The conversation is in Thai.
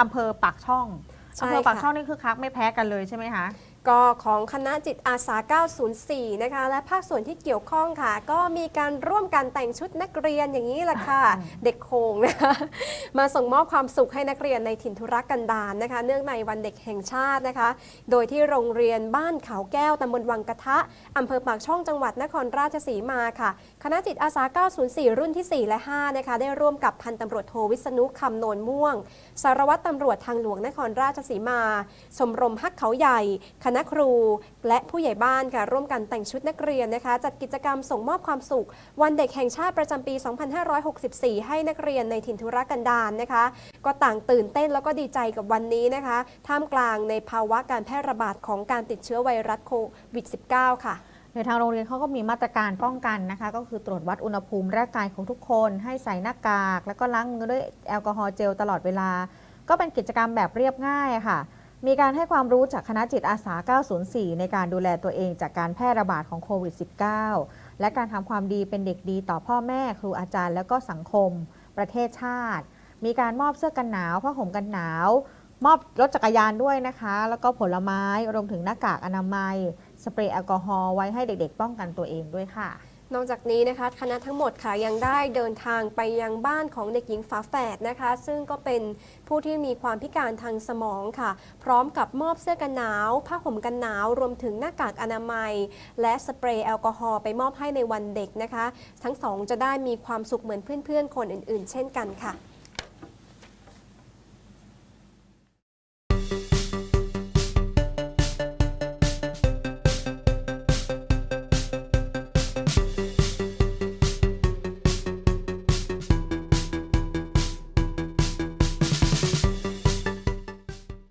อำเภอปากช่องใช่อำเภอปากค่ะ ช่องนี่คือคักไม่แพ้กันเลยใช่ไหมคะก็ของคณะจิตอาสา 904 นะคะ และภาคส่วนที่เกี่ยวข้องค่ะ ก็มีการร่วมกันแต่งชุดนักเรียนอย่างนี้แหละค่ะอืมเด็กโคงนะคะมาส่งมอบความสุขให้นักเรียนในถิ่นธุรกันดารนะคะ เนื่องในวันเด็กแห่งชาตินะคะ โดยที่โรงเรียนบ้านเขาแก้วตำบลวังกระทะอำเภอปากช่องจังหวัดนครราชสีมาค่ะ คณะจิตอาสา 904 รุ่นที่ 4 และ 5 นะคะ ได้ร่วมกับพันตำรวจโทวิษณุคำโนนม่วง สารวัตรตำรวจทางหลวงนครราชสีมา ชมรมฮักเขาใหญ่คณะครู และผู้ใหญ่บ้านค่ะร่วมกันแต่งชุดนักเรียนนะคะ จัดกิจกรรมส่งมอบความสุข วันเด็กแห่งชาติประจำปี 2564 ให้นักเรียนในถิ่นธุรกันดารนะคะ ก็ต่างตื่นเต้นแล้วก็ดีใจกับวันนี้นะคะ ท่ามกลางในภาวะการแพร่ระบาดของการติดเชื้อไวรัสโควิด -19 ค่ะโดยทางโรงเรียนเขาก็มีมาตรการป้องกันนะคะ ก็คือตรวจวัดอุณหภูมิร่างกายของทุกคน ให้ใส่หน้ากาก แล้วก็ล้างมือด้วยแอลกอฮอล์เจลตลอดเวลา ก็เป็นกิจกรรมแบบเรียบง่ายค่ะ มีการให้ความรู้จากคณะจิตอาสา 904 ในการดูแลตัวเองจากการแพร่ระบาดของโควิด -19 และการทำความดีเป็นเด็กดีต่อพ่อแม่ครูอาจารย์ แล้วก็สังคม ประเทศชาติ มีการมอบเสื้อกันหนาวผ้าห่มกันหนาว มอบรถจักรยานด้วยนะคะ แล้วก็ผลไม้รวมถึงหน้ากากอนามัย สเปรย์แอลกอฮอล์ไว้ให้เด็กๆ ป้องกันตัวเองด้วยค่ะ นอกจากนี้นะคะคณะทั้งหมดค่ะยังได้เดินทางไปยังบ้านของเด็กหญิงฝาแฝดนะคะ ซึ่งก็เป็นผู้ที่มีความพิการทางสมองค่ะ พร้อมกับมอบเสื้อกันหนาว ผ้าห่มกันหนาว รวมถึงหน้ากากอนามัย และสเปรย์แอลกอฮอล์ไปมอบให้ในวันเด็กนะคะ ทั้งสองจะได้มีความสุขเหมือนเพื่อนๆ คนอื่นๆ เช่นกันค่ะ